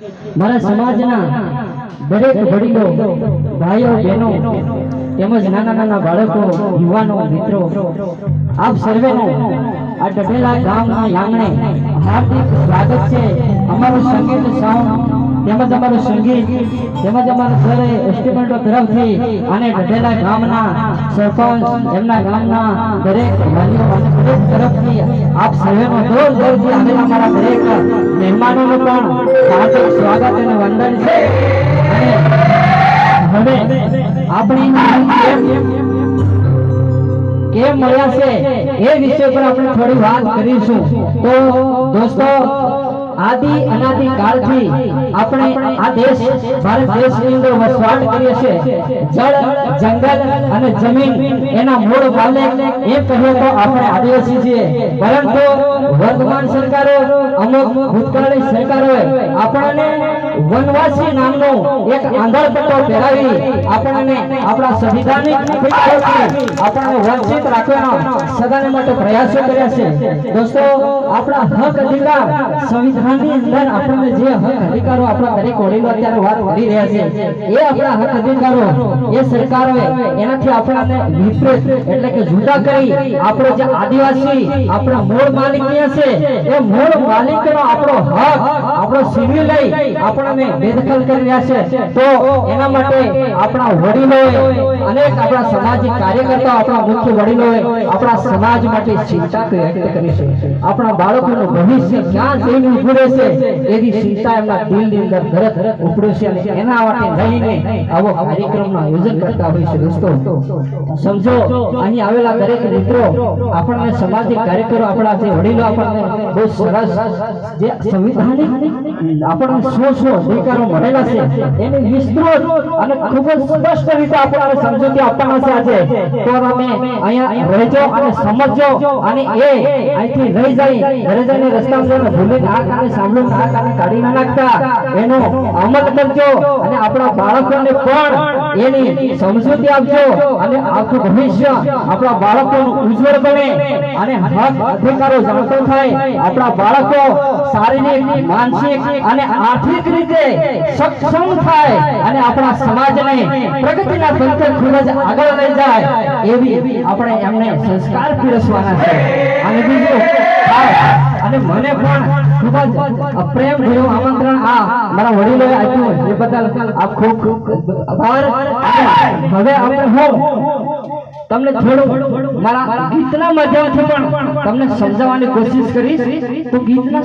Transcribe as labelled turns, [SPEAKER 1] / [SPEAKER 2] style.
[SPEAKER 1] મારા સમાજના દરેક વડીલો, ભાઈઓ, બહેનો તેમજ નાના નાના બાળકો, યુવાનો, મિત્રો, આપ સર્વેનો આ ડઢેલા ગામના આંગણે હાર્દિક સ્વાગત છે. અમારું સંગીત સાઉન્ડ તેમજ અમારું સંગીત તેમજ અમારા સર એસ્ટિમેન્ટો તરફથી અને ડઢેલા ગામના સરપંચ એમના ગામના દરેક વાલીઓ અને દરેક તરફથી આપ સર્વેનો દોર દૂરથી અમારા દરેક કેમ છે એ વિષય પર આપણે થોડી વાત કરીશું તો દોસ્તો આદિ અનાદિ કાળથી આપણે આ દેશ ભારત દેશની અંદર વસવાટ કરીએ છીએ જળ જંગલ અને જમીન એના મૂળ માલિક એમ કહીએ તો આપણે આદિવાસી છીએ પરંતુ વર્તમાન સરકારો અમુક ભૂતકાળની સરકારોએ આપણને વનવાસી નામનો એક આંધળપટ્ટો પહેરાવી આપણને આપણા સંવિધાનિક આપણને વંચિત રાખવાનો સદાને માટે પ્રયાસો કર્યા છે. દોસ્તો, આપણા હક અધિકાર સંવિધાનની અંદર આપણને જે હક અધિકારો આપણા દરેક વડીલો અત્યારે વાત કરી રહ્યા છે, એ આપણા હક અધિકારો એ સરકારોએ એનાથી આપણને વિપરીત એટલે કે જુદા કરી આપણો જે આદિવાસી, આપણા મૂળ માલિક છે? એ મૂળ માલિકનો આપણો હક આપણો સિવિલ લઈ આપણને બેદખલ કરી રહ્યા છે. તો એના માટે આપણા વડીલોએ અનેક આપણા સામાજિક કાર્યકર્તાઓ, આપણા મુખ્ય વડીલોએ આપણા સમાજ માટે ચિંતા વ્યક્ત કરી છે. આપણા બાળકોનું ભવિષ્ય ક્યાં જઈને ઉભું રહેશે એવી ચિંતા એમના દિલની અંદર ઘરે ઉપડે છે એના માટે લઈને આવો કાર્યક્રમનું આયોજન કરતા હોય છે દોસ્તો. સમજો, અહીં આવેલા દરેક મિત્રો આપણને સામાજિક કાર્યકરો, આપણા જે વડીલો આપણને બહુ સરસ જે સંવિધાનિક આપણને સો સો અધિકારો મળેલા છે, એની વિસ્તૃત અને ખૂબ જ સ્પષ્ટ રીતે આપણને સમજૂતી આપવાના છે આજે. તો તમે અહીંયા રહેજો અને સમજો અને એ અહીંથી રહી જાય ઘરે જઈને રસ્તામાં ભૂલીને આ કાને સાંભળો, આ કાને કાઢી ના નાખતા. એનો અમલ કરજો અને આપણા બાળકોને પણ એની સમજૂતી આપજો અને આખું ભવિષ્ય આપણા બાળકોનું ઉજ્જવળ બને અને હક અધિકારો જાણતો થાય. આપણા બાળકો શારીરિક, માનસિક અને આર્થિક રીતે સક્ષમ થાય અને આપણા સમાજને પ્રગતિના પંથે ખૂબ જ આગળ લઈ જાય એવી આપણે એમને સંસ્કાર પીરસવાના છે. અને બીજું અને મને પણ ખૂબ જ પ્રેમ ભર્યું આમંત્રણ આ મારા વડીલોએ આપ્યું. એ બદલ આ ખૂબ ખૂબ આભાર. હવે આપણે હું તમને મારા ગીતના માધ્યમથી પણ તમને સમજાવવાની કોશિશ કરીશ. તો ગીતના